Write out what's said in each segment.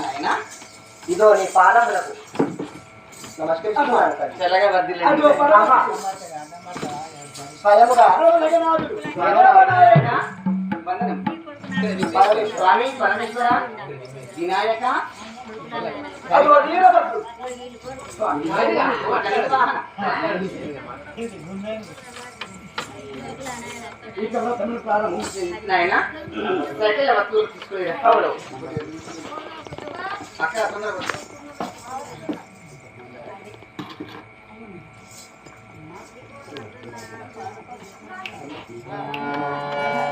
నాయనా. ఇదో నీ పాదములకు. స్వామి పరమేశ్వర వినాయక. స్వామి. నాయన సైకిల్ వస్తువులు తీసుకునే పావులు అక్కడ తొందరగా Thank.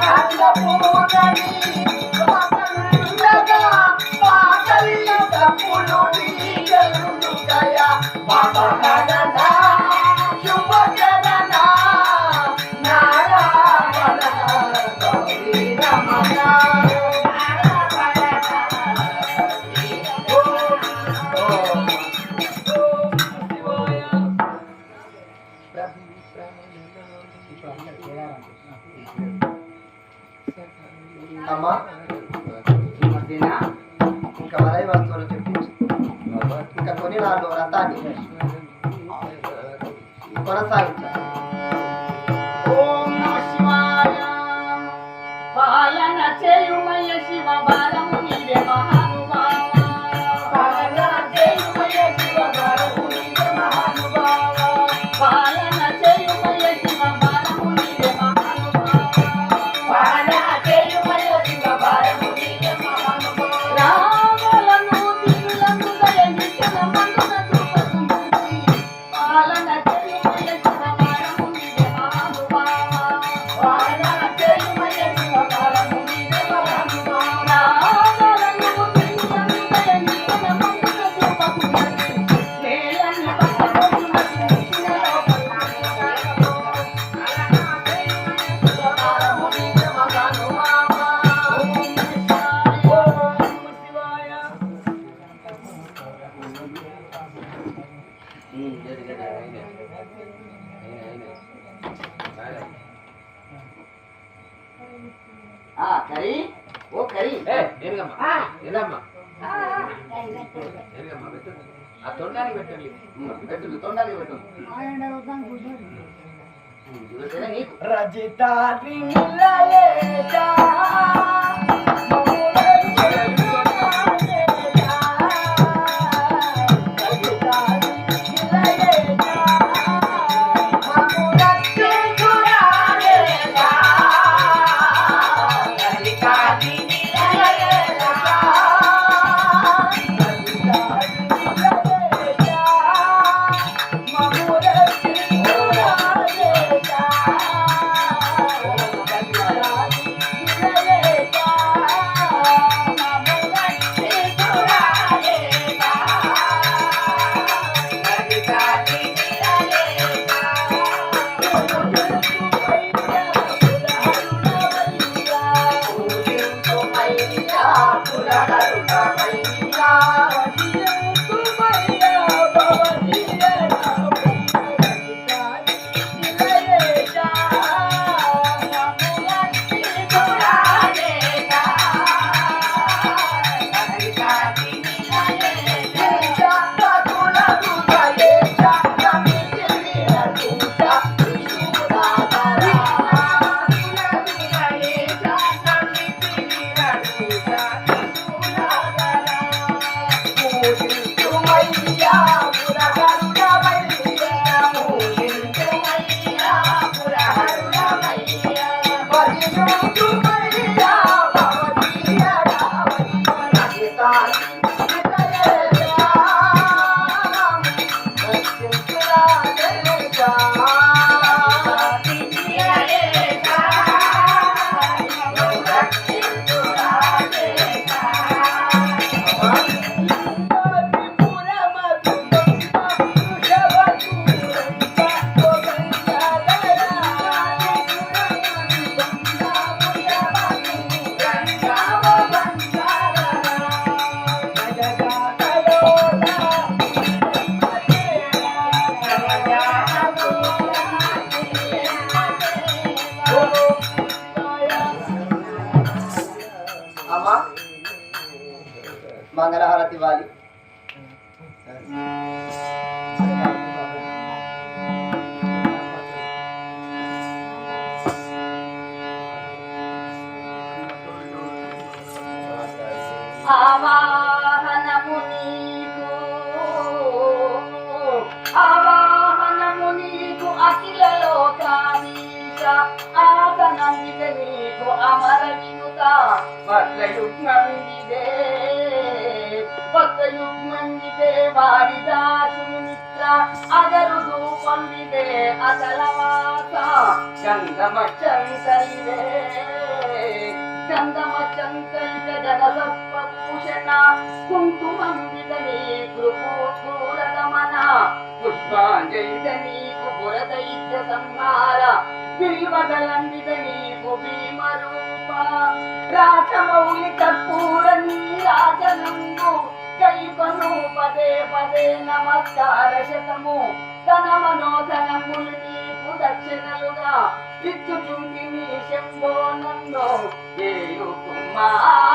పాటలు డబ్బులు అమ్మ ఈ మధ్యన ఇంకా వరై వస్తువులు చెప్పు ఇంకా కొన్ని నాలుగు రథాన్ని కొనసాగించారు रजता లోకాదీశ ఆసనమిద నీకు అమర వినుత వక్రయుగ్మంగిదే వక్రయుగ్మంగిదే వారిదాసుని మిత్ర అగరు దూపందిదే అతలవాస గంధమచ్చంతలిదే గంధమచ్చంతలిద జగదస్వభూషణ కుంకుమం విదని కృపూరగమన పుష్పాంజలిద నీకు పురదైత్య సంహార బిల్వగలంబిద నీకు భీమరూప రాజమౌళి కర్పూర నీరాజనందు కైపను పదే పదే నమస్కార శతము. తన మనోధనములు నీకు దక్షిణలుగా. ఇచ్చుచుంటి నీ శంభో నన్ను. ఏయుకుమా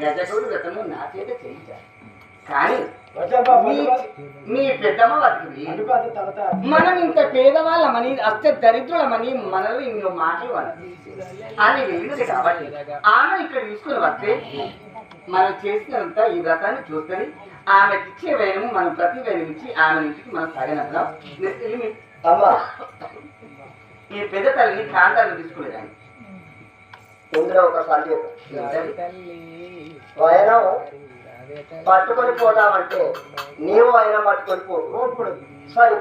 నెలల కనుక గజగౌరి వ్రతము నా చేత చేయించారు కానీ మీ పెద్దమ్మ మనం ఇంత పేదవాళ్ళమని అత్త దరిద్రులమని మనలో ఇన్ని మాటలు అన్నది అని వెళ్ళింది కాబట్టి? ఆమె ఇక్కడ తీసుకుని వస్తే మనం చేసినంత ఈ వ్రతాన్ని చూస్తుంది. ఆమెకి ఇచ్చే వేయము మనం ప్రతి వేయం ఇచ్చి ఆమె ఇంటికి మనం అమ్మా. ఈ పెద్ద తల్లిని కాంతాన్ని తీసుకునేదాన్ని ఇందులో ఒక వైనం పట్టుకొని పోదామంటే నీవు అయినా పట్టుకొని పోకూడదు సరే.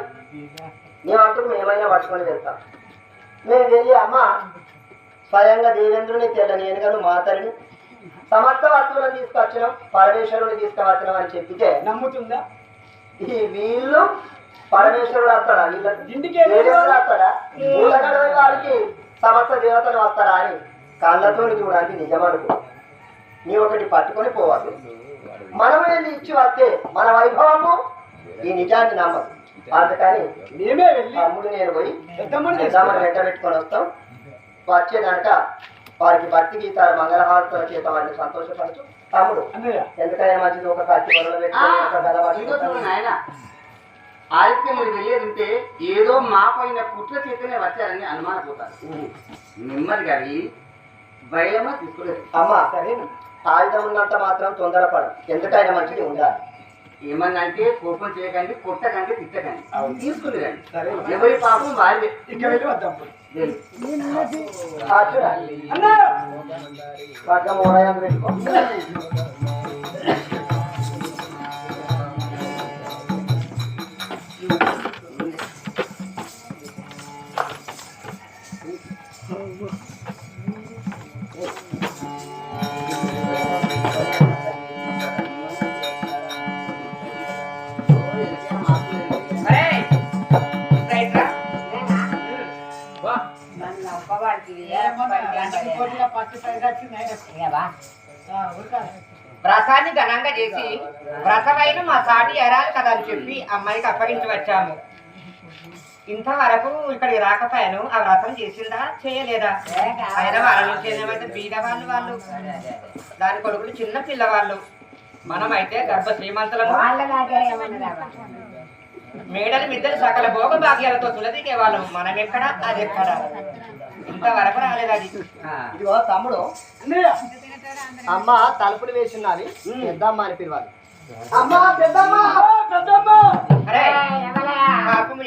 నీవంటూ మేమైనా పట్టుకొని వెళ్తాం. మేము వెళ్ళి అమ్మ స్వయంగా దేవేంద్రుని తెల్లని ఎనుగను మాతరిని సమర్థ వస్తువులను తీసుకొచ్చినాం పరమేశ్వరుని తీసుకువచ్చినాం అని చెప్పితే నమ్ముతుందా? ఈ వీళ్ళు పరమేశ్వరుడు వస్తాడా? వీళ్ళకి దేవేంద్రుడు వస్తాడా? వారికి సమస్త దేవతలు వస్తారా అని కళ్ళతో చూడడానికి నిజమనుకో. నీ ఒకటి పట్టుకొని పోవాలి. మనం వెళ్ళి ఇచ్చి వస్తే మన వైభవము? ఈ నిజాన్ని నమ్మదు అందుకని మేమే వెళ్ళి తమ్ముడు నేను పోయి నిజామని వెంట పెట్టుకొని వస్తాం. వచ్చేదాక వారికి భక్తి గీతాలు మంగళహారతుల చేత వారిని సంతోషపరచు. తమ్ముడు ఎందుకైనా మంచిది ఒక కత్తి వరలో పెట్టుకొని ఆదిత్య మీరు వెళ్ళేది ఉంటే ఏదో మా పైన కుట్ర చేతనే వచ్చారని అనుమానపోతారు. నెమ్మదిగా వెళ్ళి బయలమ్మ తీసుకులేదు అమ్మ సరేనా ఆయుధం ఉన్నంత మాత్రం తొందరపడు. ఎందుకైనా మంచిది ఉండాలి. ఏమన్నా అంటే కోపం చేయకండి కొట్టకండి తిట్టకండి. తీసుకుని రండి సరే. ఎవరి పాపం వారిదే ఇక వెళ్ళి వద్దాం. వెళ్ళి. పెట్టుకో. వ్రతాన్ని ఘనంగా చేసి వ్రతమైన మా సాటి ఎరాలి కదా అని చెప్పి అమ్మాయికి అప్పగించి వచ్చాము. ఇంతవరకు ఇక్కడికి రాకపోయాను. ఆ వ్రతం చేసిందా? చేయలేదా? అయినా వాళ్ళ నుంచి ఏమైతే బీద వాళ్ళు. వాళ్ళు దాని కొడుకులు చిన్న పిల్లవాళ్ళు. మనమైతే గర్భ శ్రీమంతులము. మేడలు మిద్దరు సకల భోగ భాగ్యాలతో తులదిగే వాళ్ళము మనం ఎక్కడ? అది ఎక్కడ? ఇంతవరకు రాలేదు అది. ఇదిగో తమ్ముడు. అమ్మ తలుపులు వేసిన్నది పెద్దమ్మ అని పిలవాలి. అమ్మ పెద్దమ్మ. పెద్దమ్మ అరే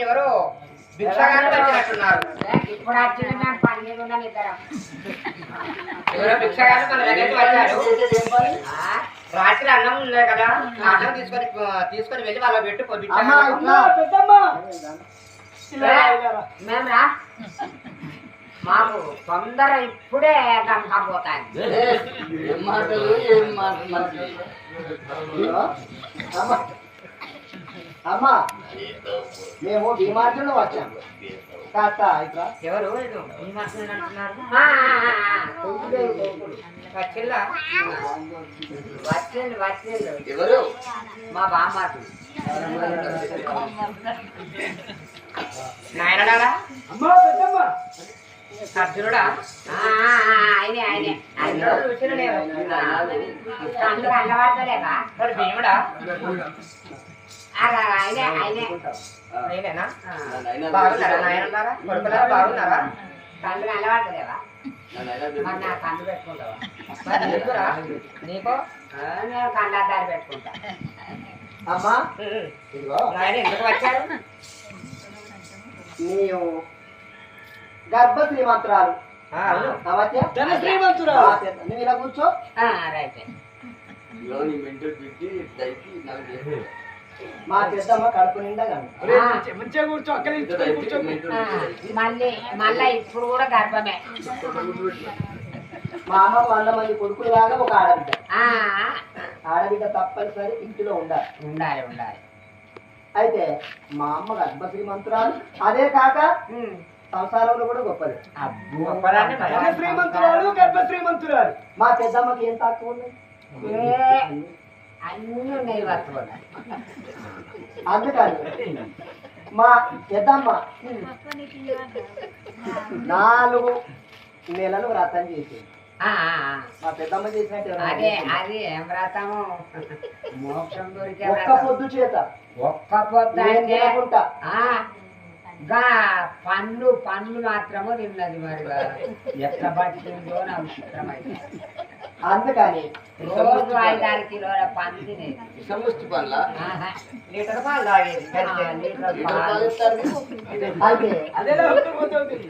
ఎవరు? ఇప్పుడు వచ్చింది మేము ఉన్నాం ఇద్దరం మన దగ్గరికి వచ్చారు రాత్రి అన్నం ఉంది కదా అన్నం తీసుకొని తీసుకొని వెళ్ళి వాళ్ళ పెట్టి అమ్మ మేము మాకు తొందర ఇప్పుడే గమకపోతాను ఏం మాటలు ఏం మాటలు అమ్మ మేము వచ్చాము కాస్త ఇట్లా ఎవరు? ఎవరు? మా బామ్మారు నాయనడా అమ్మ పెద్దమ్మ. అర్జునుడా ఆయనే ఆయనే. అందరూ చూసిన అందరూ మరి భీముడా? నేనేనా బాగున్నారా కొడుకులారా తండ్రి మరి నా పెట్టుకుంటావా మరి నీకురా నీకో ఆ, నేను పెట్టుకుంటా అమ్మ నాయన ఎందుకు వచ్చారు నీవు గర్భ శ్రీమంతురాలు. నువ్వు ఇలా కూర్చో ఆ, రైట్లోని మెంటల్ పెట్టి దయకి నాకు చేసి మా పెద్దమ్మ కడుపు నిండా కను ఒరేయ్, మంచి- మంచిగా కూర్చో అక్కడ కూర్చో. ఆ, మళ్ళీ మళ్ళీ ఇప్పుడు కూడా గర్భమే. మా అమ్మకు వంద మంది కొడుకులు లాగా ఒక ఆడబిడ్డ. ఆ, ఆడబిడ్డ తప్పనిసరి ఇంటిలో ఉండాలి. ఉండాలి ఉండాలి. అయితే మా అమ్మ అదే కాక. సంసారంలో కూడా గొప్పది. అబ్బో. గొప్పదాన్ని మరి. ధన శ్రీమంతురాలు గర్భ శ్రీమంతురాలు. మా పెద్దమ్మకి ఏం తక్కువ ఉంది? అన్నీ ఉన్నాయి వస్తువులు అందుకని మా పెద్దమ్మ నాలుగు నెలలు వ్రతం చేసింది. మా పెద్దమ్మ చేసినట్టు అదే? అది ఏం వ్రతము? మోక్షం దొరికే ఒక్క వ్రతం. పొద్దు చేత. ఒక్క పొద్దు ఆ, గా పండ్లు పండ్లు మాత్రము తిన్నది మరి ఎట్లా పట్టిందో నాకు చిత్రమైంది అందుకని రోజు ఐదారు కిలోల పనుల ఆహా. లీటర్ పాలు తాగేది లీటర్ పాలు. అయితే ఉంటుంది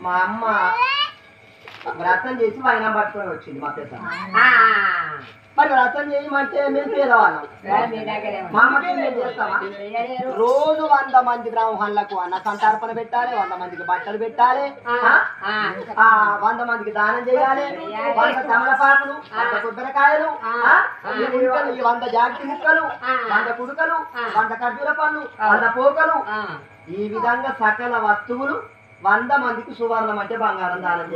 మా అమ్మ వ్రతం చేసి వైనం పట్టుకొని వచ్చింది మా పెద్ద. మరి వ్రతం చేయమంటే మేము పేదవాళ్ళం. మేము చేస్తామా. రోజు వంద మంది బ్రాహ్మణులకు అన్న సంతర్పణ పెట్టాలి వంద మందికి బట్టలు పెట్టాలి వంద మందికి దానం చేయాలి వంద తమలపాకులు వంద కొబ్బరికాయలు? ఈ ముక్కలు ఈ వంద జాగ్రత్త ముక్కలు. వంద కుడుకలు. వంద ఖర్జూర పళ్ళు వంద పోకలు. ఈ విధంగా సకల వస్తువులు వంద మందికి సువర్ణం అంటే బంగారం దానం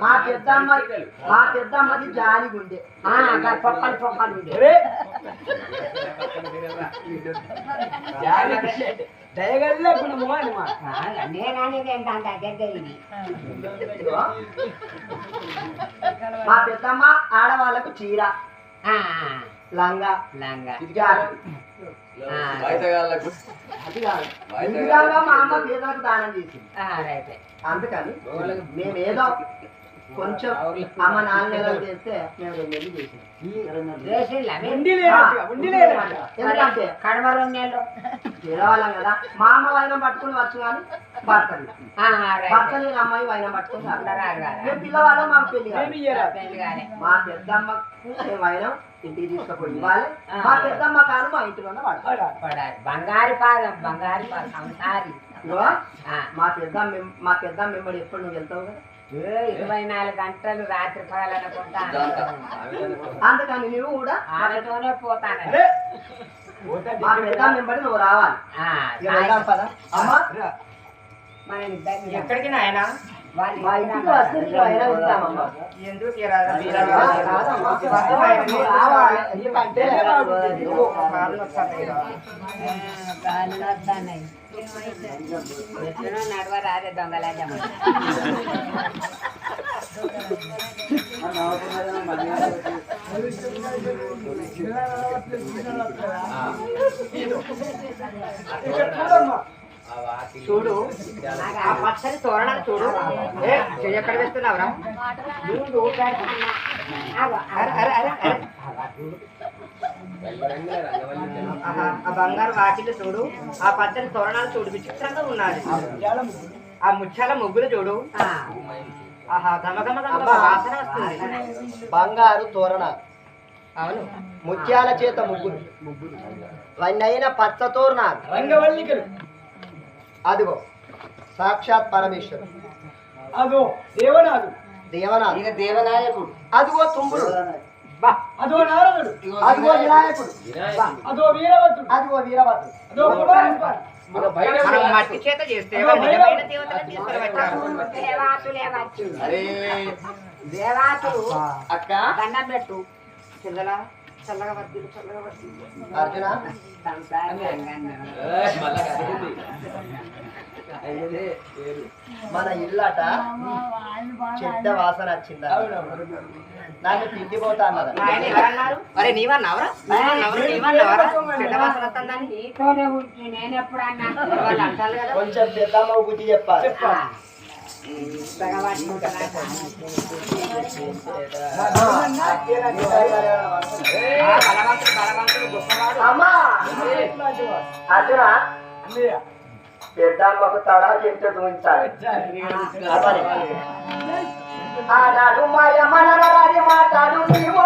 మా పెద్దమ్మ మా పెద్దమ్మది జాలి గుండె ఇది ఇదిగో. మా పెద్దమ్మ ఆడవాళ్ళకు చీర. ఆ, లంగా. లంగా. అది. కాదు. ఈ విధంగా మా అమ్మ పేదలకు దానం చేసింది. అందుకని మేమేదో కొంచెం అమ్మ నాలుగు నెలలు చేస్తే మేము రెండు నెలలు చేసాం. ఎందుకంటే కడమ రెండు నెలలు. కదా. మా అమ్మ వైనం పట్టుకుని వచ్చు కానీ భర్తలు అమ్మాయి వైనం పట్టుకుని. మేము పిల్లవాళ్ళం మాకు పెళ్ళి. మా పెద్దమ్మకు మేము వైనం ఇంటికి తీసుకుపోయి ఇవ్వాలి మా పెద్దమ్మ కాదు మా ఇంటిలోనే పడాలి. బంగారు పాదం బంగారు పాదం సంసారి. మా పెద్ద మా పెద్ద మిమ్మల్ని ఎప్పుడు నువ్వు వెళ్తావు కదా? ఏ, ఇరవై నాలుగు గంటలు రాత్రి పగలనుకుంటా అందుకని నువ్వు కూడా ఆమెతోనే పోతాను మా పెద్ద మిమ్మల్ని నువ్వు రావాలి. అమ్మ మన ఇద్దరిని ఎక్కడికి నాయన వాళ్ళు మా ఇంటికి వస్తే నీకు వైనం ఇస్తామమ్మా ఎందుకు రావాలి ఎందుకంటే కాళ్ళు. ఎట్లనో నడవ రాదే దొంగలాజమ్మ ఇక్కడ చూడమ్మా చూడు. ఆ పచ్చని తోరణాలు చూడు. చెయ్యి ఎక్కడ వేస్తున్నావురా ఆ బంగారు వాకిళ్ళు చూడు. ఆ పచ్చని తోరణాలు చూడు. విచిత్రంగా ఉన్నది. ఆ ముత్యాల ముగ్గులు చూడు. ఆహా గమ. వాసన వస్తుంది. బంగారు తోరణాలు. అవును. ముత్యాల చేత ముగ్గురు వన్నైన పచ్చ తోరణాలు. రంగవల్లికలు. అదిగో సాక్షాత్ పరమేశ్వరు అదో దేవనాథు దేవనాథ్ ఈయన దేవనాయకుడు. అదిగో తుంబుడు. అదో నారదుడు. అదిగో వినాయకుడు. అదో వీరభద్రుడు. అదిగో వీరభద్రుడు. అదో కుమారస్వామి. మనం మట్టి చేత చేస్తే నిజమైన దేవతలను తీసుకురావచ్చు. దేవాతులు ఏవచ్చు అరే. దేవాతులు అక్క. దండం పెట్టు. పిల్లల చల్లగా చల్లగా అర్జున. మన ఇల్లట చెడ్డ వాసన వచ్చిందా నాకు ఆయన ఎవరన్నారు అరే నీవన్నావరా నేను ఎప్పుడు అన్నా వాళ్ళు అంటారు కదా కొంచెం పెద్దమ్మ బుద్ధి చెప్పాలి ఆ. అర్జున అన్నయ్య పెద్దమ్మకు తడా తింటే చూపించాలి ఆనాడు మాయమన రాని మాటలు నీవు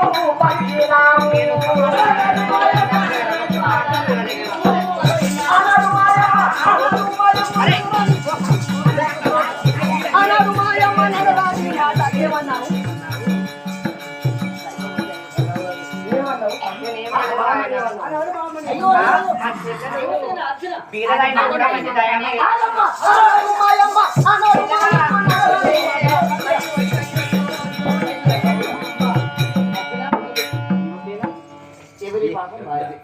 కూడా మంచి దయామే ఎవరి పాపం వారిది.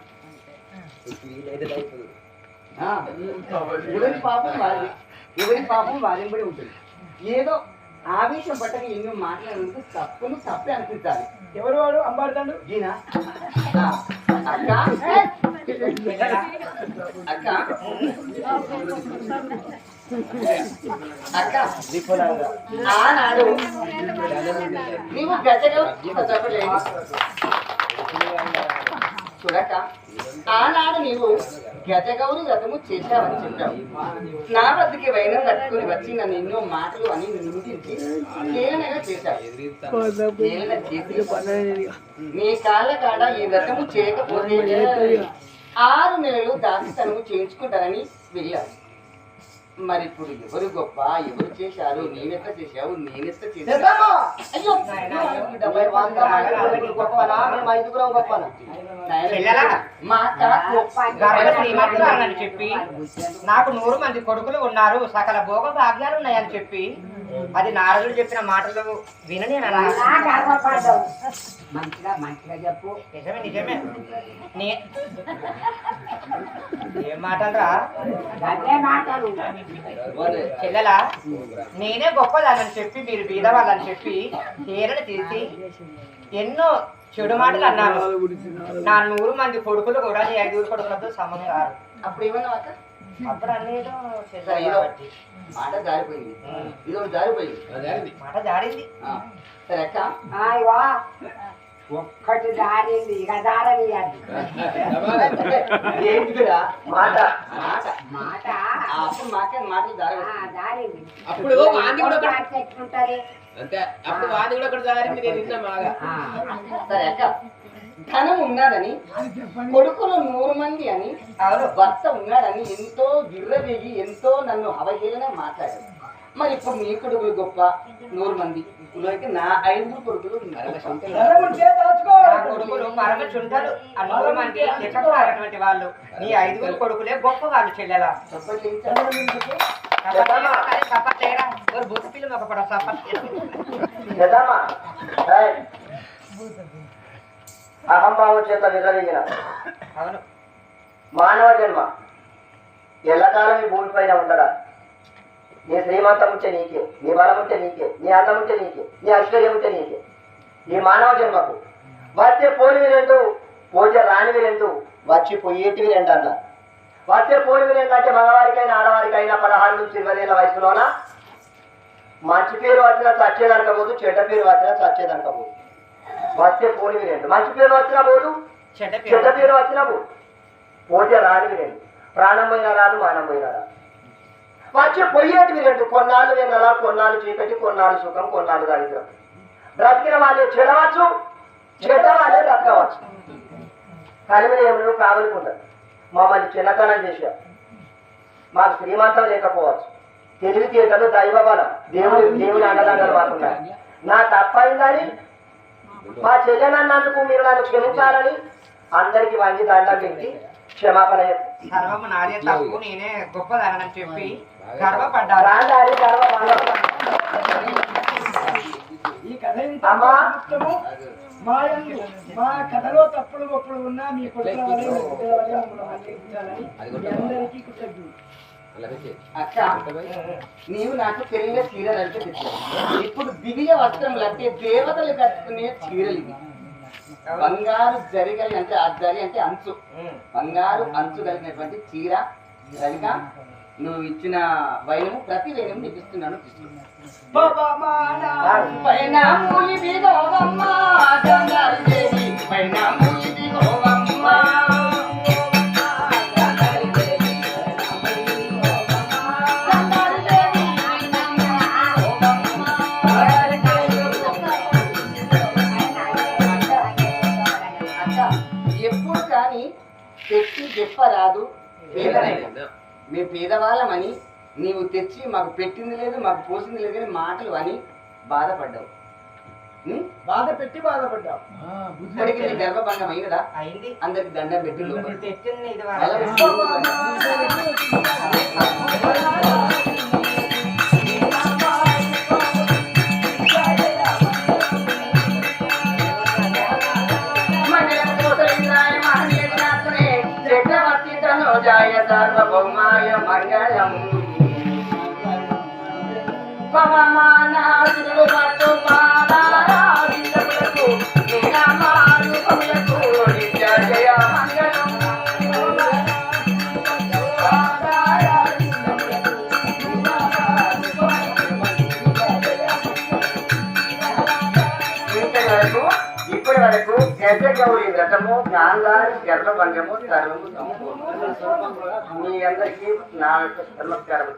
ఆ, ఎవరి పాపం వారింబడి ఉంటుంది ఏదో ఆవేశం పట్టక ఎన్నో మాట్లాడినందుకు తప్పును తప్పే అనిపించాలి ఎవరు వాడు అంబాడుతాడు ఈయన అక్క? అక్క అక్క ఆనాడు నీవు చెప్పలేదు చూడక ఆనాడు నీవు గజగౌరి వ్రతము చేశావని చెప్పావు. నా వద్దకి వైనం కట్టుకుని వచ్చి నన్ను ఎన్నో మాటలు అని నిందించి చేశావు చేసి నీ కాళ్ళ కాడ ఈ వ్రతము చేయకపోతే ఆరు నెలలు దాసితనము చేయించుకుంటానని వెళ్ళావు మరి ఇప్పుడు ఎవరు గొప్ప ఎవరు చేశారు నేనెట్లా చేశావు నేనెట్లా! అయ్యో? మా గర్భ శ్రీమంతురాలని చెప్పి నాకు నూరు మంది కొడుకులు ఉన్నారు సకల భోగ భాగ్యాలు ఉన్నాయని చెప్పి అది నారదుడు చెప్పిన మాటలు వినని మంచిగా మంచిగా చెప్పు. నిజమే నిజమే. నే ఏం మాటలరా? మాటలు. చెల్లెలా? నేనే గొప్పదానని చెప్పి మీరు బీదవాళ్ళని చెప్పి హేరణ చేసి ఎన్నో చెడు మాటలు అన్నాను. నా నూరు మంది కొడుకులు కూడా నీ ఐదుగురు కొడుకులతో సమం కాదు అప్పుడు ఏమన్నా అప్పుడు అన్నేదో. మాట జారిపోయింది. ఇది జారిపోయింది. మాట సరే అక్క. అయ్యో ఒక్కటి దారింది ఇక దారని ఏంటిదిరా మాట. మాట. మాట. ఆ, అప్పుడు మాకే మాటలు దారింది అప్పుడు వాంది కూడా ఒకటి మాట అంతే అప్పుడు వాంది కూడా ఒకటి జారింది నేను విన్నా బాగా. సరే అక్క. ధనం ఉన్నాడని కొడుకులు నూరు మంది అని భర్త ఉన్నాడని ఎంతో గిర్రవేగి ఎంతో నన్ను అవహేళన మాట్లాడారు మరి ఇప్పుడు నీ కొడుకులు గొప్ప నూరు మంది ఇప్పుడు నా ఐదుగురు కొడుకులు కొడుకులు పరమ చుంటలు అన్నూరు మంది వాళ్ళు నీ ఐదుగురు కొడుకులే గొప్ప వాళ్ళు చెల్లెలా. సపట్లేరా పిల్లలు ఒక పడ సపట్. అహంభావం చేత అవును. మానవ జన్మ. ఎల్లకాలం ఈ భూమిపైన ఉండడా? నీ శ్రీమంతం ఉంటే నీకే నీ బలం ఉంటే నీకే నీ అందం ఉంటే నీకే నీ ఐశ్వర్యం ఉంటే నీకే ఈ మానవ జన్మకు. వచ్చే పోలివి రెండు పోతే రానివి రెండు వచ్చి పోయేటివి రెండు అన్న వచ్చే పోలివి రెండు అంటే మగవారికైనా ఆడవారికైనా పదహారు నుంచి ఇరవై ఏళ్ళ వయసులోన? మంచి పేరు వచ్చినా చచ్చేదనకపోదు చెడ్డ పేరు వచ్చినా చచ్చేదనకపోదు వచ్చే పోలివి రెండు మంచి పేరు వచ్చినా పోదు. చెడ్డ పేరు పేరు వచ్చినప్పుడు పోతే రానివి రెండు ప్రాణం పోయినా రాదు మానం పోయినా రాదు. వచ్చి పోయేటివి రెండు కొన్నాళ్ళు వెన్నలా కొన్నాళ్ళు చీకటి కొన్నాళ్ళు సుఖం కొన్నాళ్ళు దరిద్రం. బ్రతికిన వాళ్ళే చెడవచ్చు చెడ్డ వాళ్ళే బ్రతకవచ్చు. కలిమిన ఏమైనా కావలికుండదు మమ్మల్ని చిన్నతనం చేశారు. మాకు శ్రీమంతం లేకపోవచ్చు. తెలివితేటలు దైవ బలం. దేవుడి దేవుని అండదండలు మాకున్నాయి నా తప్పైందని మా చెల్లెనన్నందుకు మీరు నన్ను క్షమించాలని అందరికి వంగి దండం పెట్టి క్షమాపణ చెప్పు. సర్వము నాదే తప్పు నేనే గొప్పదానని చెప్పి గర్వపడ్డారు. ఈ కథ మా కథలో తప్పులు గొప్పలు ఉన్నా మీ మీ అందరికీ పెట్టే అక్క నీవు నాకు తెలియని చీరలు అంటే ఇప్పుడు దివ్య వస్త్రములు అంటే దేవతలు కట్టుకునే చీరలు ఇవి. బంగారు జరిగలి అంటే ఆ జరి అంటే అంచు. బంగారు అంచు కలిగినటువంటి చీర కనుక నువ్వు ఇచ్చిన వైనము ప్రతి వైనము నీకు ఇస్తున్నాను తీసుకున్నాను పేదరైనా మేము పేదవాళ్ళమని నీవు తెచ్చి మాకు పెట్టింది లేదు మాకు పోసింది లేదు కానీ మాటలు అని బాధపడ్డావు? బాధ పెట్టి బాధపడ్డావు. ఇప్పటికీ అయినదా అయింది? అందరికి దండం పెట్టి వరకు గజ గౌరీ వ్రతము గాంధారి గర్భభంగము సర్వము సంపూర్ణ మీ అందరికీ నా యొక్క నమస్కారం